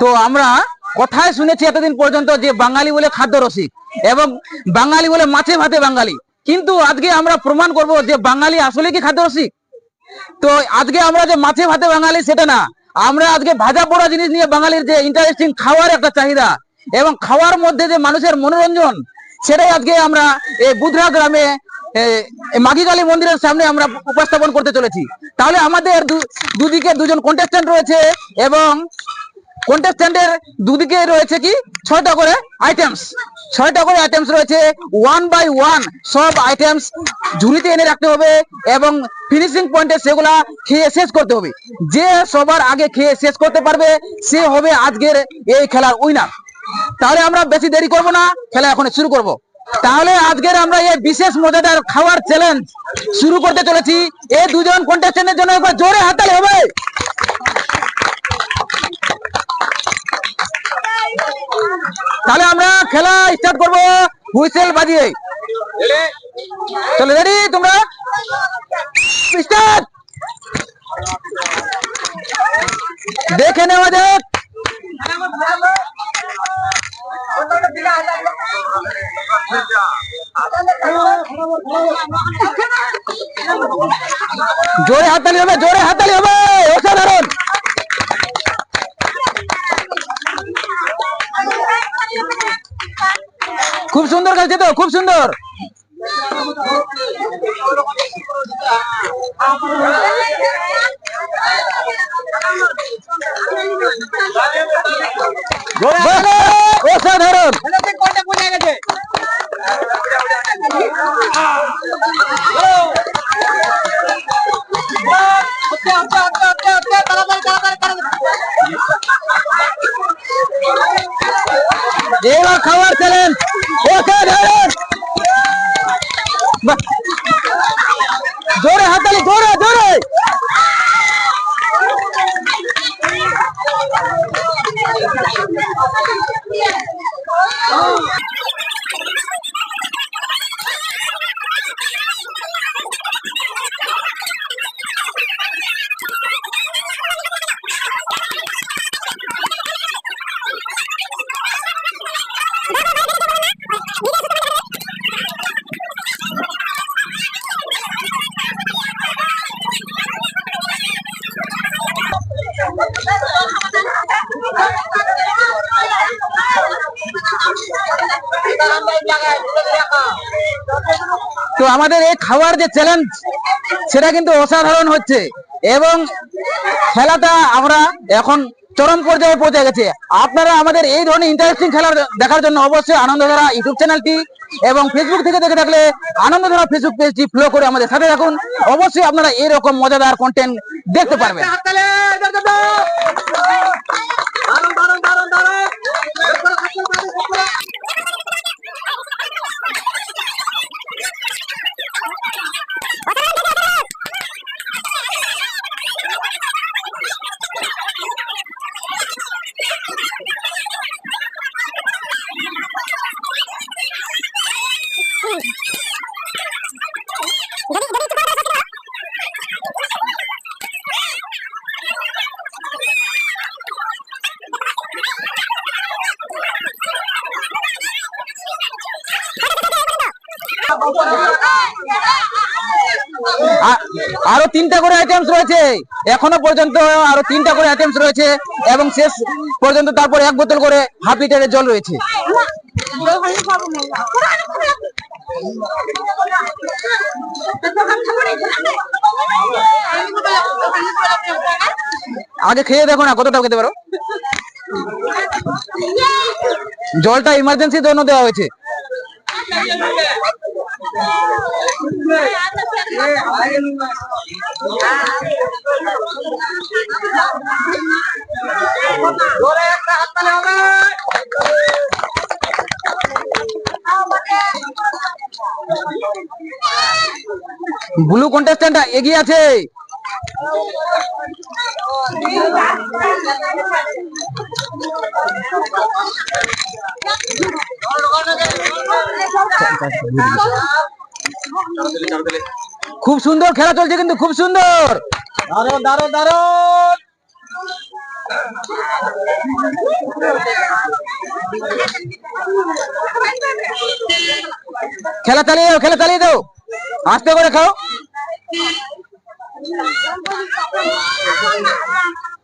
তো আমরা কথায় শুনেছি এতদিন পর্যন্ত যে বাঙালি বলে খাদ্য রসিক এবং বাঙালি বলে মাছে ভাতে বাঙালি। কিন্তু আজকে আমরা প্রমাণ করব যে বাঙালি আসলে কি খাদ্য রসিক? তো আজকে আমরা যে মাছে ভাতে বাঙালি সেটা না। আমরা আজকে ভাজা পোড়া জিনিস নিয়ে বাঙালির যে ইন্টারেস্টিং খাওয়ার একটা চাহিদা এবং খাওয়ার মধ্যে যে মানুষের মনোরঞ্জন, সেটাই আজকে আমরা এই বুধরা গ্রামে মাঘিকালী মন্দিরের সামনে আমরা উপস্থাপন করতে চলেছি। তাহলে আমাদের দুদিকে দুজন কন্টেস্ট্যান্ট রয়েছে এবং কন্টেস্ট্যান্টের দুদিকে রয়েছে কি? ছয়টা করে আইটেমস ছয়টা করে আইটেমস রয়েছে। ওয়ান বাই ওয়ান সব আইটেমস ঝুড়িতে এনে রাখতে হবে এবং ফিনিশিং পয়েন্টে সেগুলা খেয়ে শেষ করতে হবে। যে সবার আগে খেয়ে শেষ করতে পারবে, সে হবে আজকের এই খেলার উইনার তাহলে আমরা বেশি দেরি করব না, খেলা এখন শুরু করব। তাহলে আজকের আমরা এই বিশেষ মজাদার খাওয়ার চ্যালেঞ্জ শুরু করতে চলেছি। এই দুজন কন্টেস্ট্যান্টের জন্য একবার জোরে হাতালি হবে। তাহলে আমরা খেলা স্টার্ট করব। হুইসেল বাজিয়ে। চলো রেডি তোমরা? স্টার্ট দেখে নেওয়া যাক। জোরে হাততালি হবে, জোরে হাততালি হবে। সুন্দর খেলছে তো খুব সুন্দর বলো, অসাধারণ এবার খাবার তো আমাদের এই খাওয়ার যে চ্যালেঞ্জ সেটা কিন্তু অসাধারণ হচ্ছে। এবং খেলাটা আমরা এখন চরম পর্যায়ে পৌঁছে গেছে। আপনারা আমাদের এই ধরনের ইন্টারেস্টিং খেলা দেখার জন্য অবশ্যই আনন্দধারা ইউটিউব চ্যানেলটি এবং ফেসবুক থেকে দেখে থাকলে আনন্দধারা ফেসবুক পেজটি ফলো করে আমাদের সাথে থাকুন। অবশ্যই আপনারা এরকম মজাদার কন্টেন্ট দেখতে পারবেন। আরও তিনটা করে আইটেমস রয়েছে। এখনও পর্যন্ত আরও তিনটা করে আইটেমস রয়েছে এবং শেষ পর্যন্ত তারপর এক বোতল করে হাফ লিটারের জল রয়েছে। আগে খেয়ে দেখো না, কতটা খেতে পারো? জলটা ইমার্জেন্সি জন্য দেওয়া হয়েছে। ব্লু কন্টেস্টেন্ট এগিয়ে আছে। খুব সুন্দর খেলা চলছে কিন্তু, খুব সুন্দর। দারুণ দারুণ দারুণ। খেলা চালিয়ে দাও, খেলা চালিয়ে দাও। আস্তে করে খাও। 妈妈妈妈妈妈妈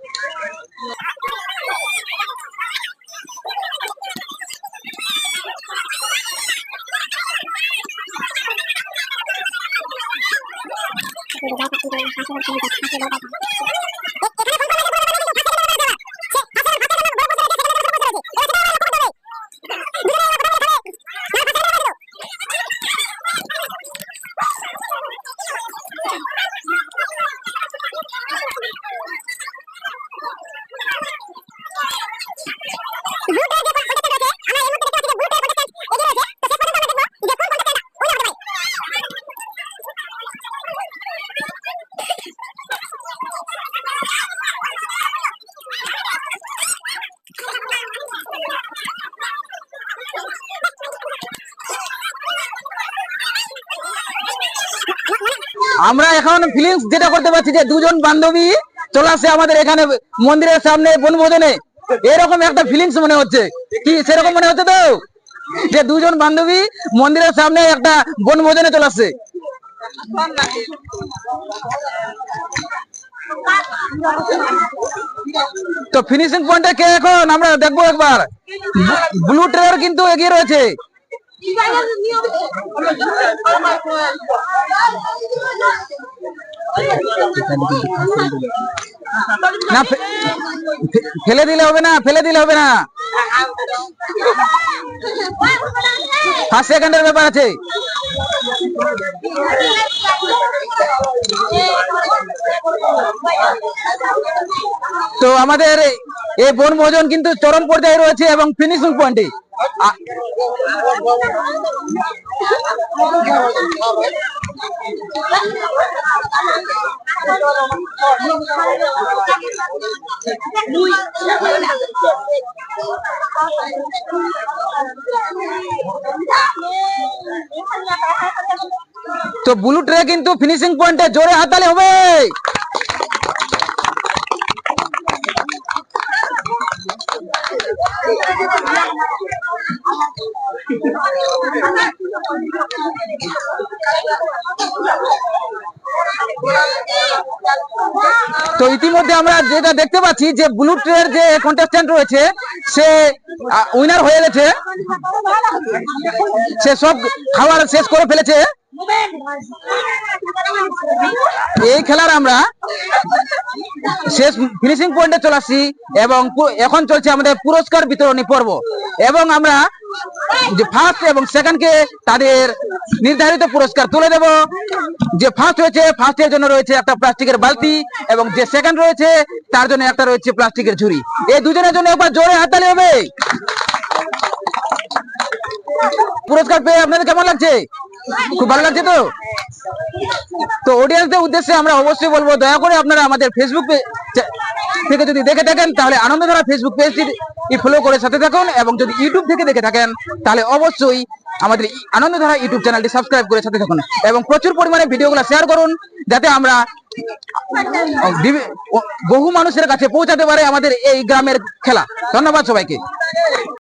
আমরা এখন ফিলিংস যেটা করতে পারছি যে দুজন বান্ধবী চলে আসছে আমাদের এখানে মন্দিরের সামনে বনভোজনে। এরকম একটা ফিলিংস মনে হচ্ছে। কি, সেরকম মনে হচ্ছে তো? যে দুজন বান্ধবী মন্দিরের সামনে একটা বনভোজনে চলে আসছে। তো ফিনিশিং পয়েন্টে কে এখন? আমরা দেখব একবার। ব্লু ট্রেয়ার কিন্তু এগিয়ে রয়েছে। না ফেলে দিলে হবে না, ফেলে দিলে হবে না। ফার্স্ট সেকেন্ডের ব্যাপার আছে। তো আমাদের এই বনভোজন কিন্তু চরম পর্যায়ে রয়েছে এবং ফিনিশিং পয়েন্টে তো ব্লু ট্রে কিন্তু ফিনিশিং পয়েন্টে জোরে হাতালে হবে তো ইতিমধ্যে আমরা যেটা দেখতে পাচ্ছি যে ব্লু ট্রের যে কন্টেস্ট্যান্ট রয়েছে, সে উইনার হয়ে গেছে। সে সব খাবার শেষ করে ফেলেছে। এই খেলার আমরা শেষ ফিনিশিং পয়েন্টে চলে আসছি এবং এখন চলছে আমাদের পুরস্কার বিতরণী পর্ব। এবং আমরা যে ফার্স্ট এবং সেকেন্ড কে তাদের নির্ধারিত পুরস্কার তুলে দেব। যে ফার্স্ট হয়েছে ফার্স্টের জন্য রয়েছে একটা প্লাস্টিকের বালতি এবং যে সেকেন্ড রয়েছে, তার জন্য একটা রয়েছে প্লাস্টিকের ঝুড়ি। এই দুজনের জন্য একবার জোরে হাততালি হবে। পুরস্কার পেয়ে আপনাদের কেমন লাগছে? খুব ভালো লাগছে তো? তো অডিয়েন্সদের উদ্দেশ্যে আমরা অবশ্যই বলব, দয়া করে আপনারা আমাদের ফেসবুক থেকে যদি দেখে থাকেন, তাহলে আনন্দ আনন্দধারা ফেসবুক পেজটি ফলো করে সাথে থাকুন এবং যদি ইউটিউব থেকে দেখে থাকেন, তাহলে অবশ্যই আমাদের আনন্দধারা ইউটিউব চ্যানেলটি সাবস্ক্রাইব করে সাথে থাকুন এবং প্রচুর পরিমাণে ভিডিওগুলো শেয়ার করুন, যাতে আমরা বহু মানুষের কাছে পৌঁছাতে পারে আমাদের এই গ্রামের খেলা। ধন্যবাদ সবাইকে।